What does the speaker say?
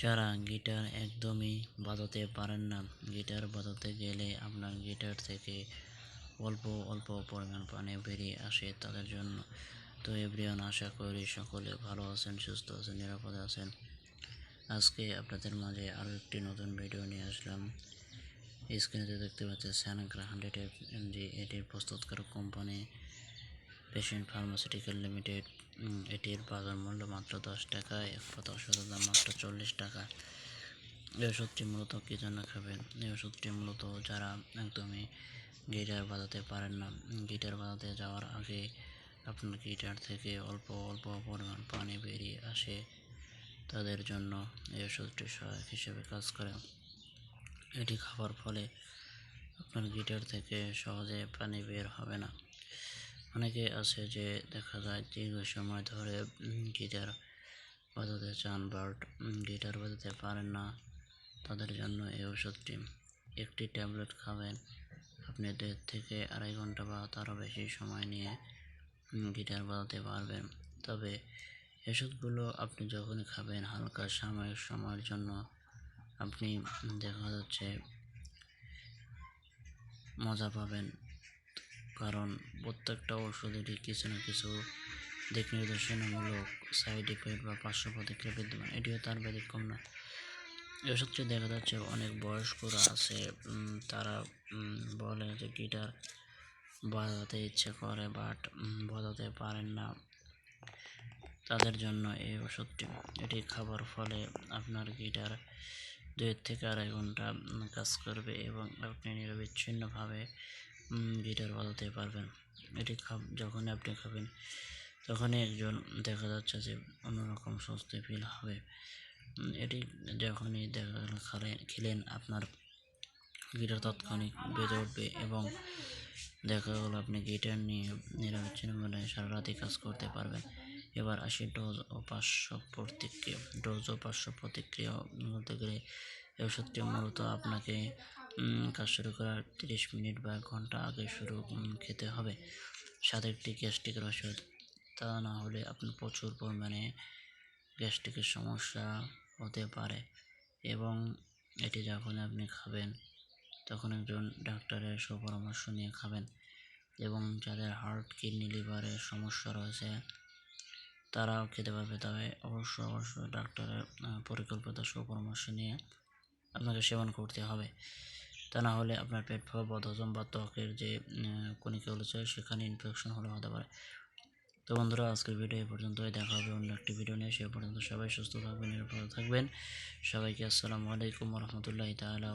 যারা গিটার একদমই বাজাতে পারেন না, গিটার বাজাতে গেলে আপনার গিটার থেকে অল্প অল্প পরিমাণ পানি বেরিয়ে আসে তাদের জন্য। তো এভরিওয়ান আশা করি সকলে ভালো আছেন, সুস্থ আছেন, নিরাপদে আছেন। আজকে আপনাদের মাঝে আরও একটি নতুন ভিডিও নিয়ে আসলাম। স্ক্রিনে দেখতে পাচ্ছেন স্যানাগ্রা হান্ড্রেড এমজি এটির প্রস্তুতকারক কোম্পানি। পেশেন্ট ফার্মাসিউটিক্যাল লিমিটেড এটির বাজার মূল্য মাত্র দশ টাকা এক পাতা ওষুধের দাম মাত্র চল্লিশ টাকা। এই ওষুধটি মূলত কী জন্য খাবেন? এই ওষুধটি মূলত যারা একদমই গিটার বাজাতে পারেন না। গিটার বাজাতে যাওয়ার আগে আপনার গিটার থেকে অল্প অল্প পরিমাণ পানি বেরিয়ে আসে। তাদের জন্য এই ওষুধটি সহায়ক হিসেবে কাজ করে। এটি খাওয়ার ফলে আপনার গিটার থেকে সহজে পানি বের হবে না। অনেকে আছে যে দেখা যায় দীর্ঘ সময় ধরে গিটার বাজাতে চান বাট গিটার বাজাতে পারেন না। তাদের জন্য এই ওষুধটি একটি ট্যাবলেট খাবেন, আপনি দেড় থেকে আড়াই ঘণ্টা বা তারও বেশি সময় নিয়ে গিটার বাজাতে পারবেন। তবে ওষুধগুলো আপনি যখনই খাবেন হালকা সাময়িক সময়ের জন্য, আপনি দেখা যাচ্ছে মজা পাবেন। কারণ প্রত্যেকটা ওষুধেরই কিছু না কিছু দিক নির্দেশনামূলক সাইড ইফেক্ট বা পার্শ্ব প্রতিক্রিয়া বিদ্যমান। এটিও তার ব্যতিক্রম না এই ওষুধটি দেখা যাচ্ছে অনেক বয়স্করা আছে তারা বলে যে গিটার বাজাতে ইচ্ছে করে বাট বাজাতে পারেন না। তাদের জন্য এই ওষুধটি, এটি খাবার ফলে আপনার গিটার দুই থেকে আড়াই ঘণ্টা কাজ করবে এবং আপনি নিরবিচ্ছিন্নভাবে গিটার বাজাতে পারবেন। এটি যখন আপনি খাবেন, তখনই একজন দেখা যাচ্ছে যে অন্যরকম স্বস্তি ফিল হবে। এটি যখনই দেখা গেল খালেন, খেলেন, আপনার গিটার তাৎক্ষণিক বেজে উঠবে এবং দেখা গেল আপনি গিটার নিয়ে নিরবিচ্ছিন্নভাবে সারা রাতি কাজ করতে পারবেন। এবার আসি ডোজ ও পার্শ্ব প্রতিক্রিয়া, ডোজ ও পার্শ্ব প্রতিক্রিয়া বলতে গেলে ওষুধটি মূলত আপনাকে কাজ শুরু করার তিরিশ মিনিট বা ঘণ্টা আগে শুরু খেতে হবে। সাথে একটি গ্যাস্ট্রিকের ওষুধ তা না হলে আপনার প্রচুর পরিমাণে গ্যাস্ট্রিকের সমস্যা হতে পারে এবং এটি যখন আপনি খাবেন, তখন একজন ডাক্তারের সুপরামর্শ নিয়ে খাবেন এবং যাদের হার্ট, কিডনি লিভারের সমস্যা রয়েছে, তারাও খেতে পারবে। তবে অবশ্য অবশ্যই ডাক্তারের পরিকল্পিত সুপরামর্শ নিয়ে আপনাকে সেবন করতে হবে। তা না হলে আপনার পেট ফাঁপা বদহজম বা ত্বকের যে কণিকাগুলো চাই সেখানে ইনফেকশন হলে হতে পারে। তো বন্ধুরা, আজকের ভিডিও এ পর্যন্তই। দেখা হবে অন্য একটি ভিডিও নিয়ে। সে পর্যন্ত সবাই সুস্থ থাকবেন, নিরাপদ থাকবেন। সবাইকে আসসালামু আলাইকুম রহমতুল্লাহ তালা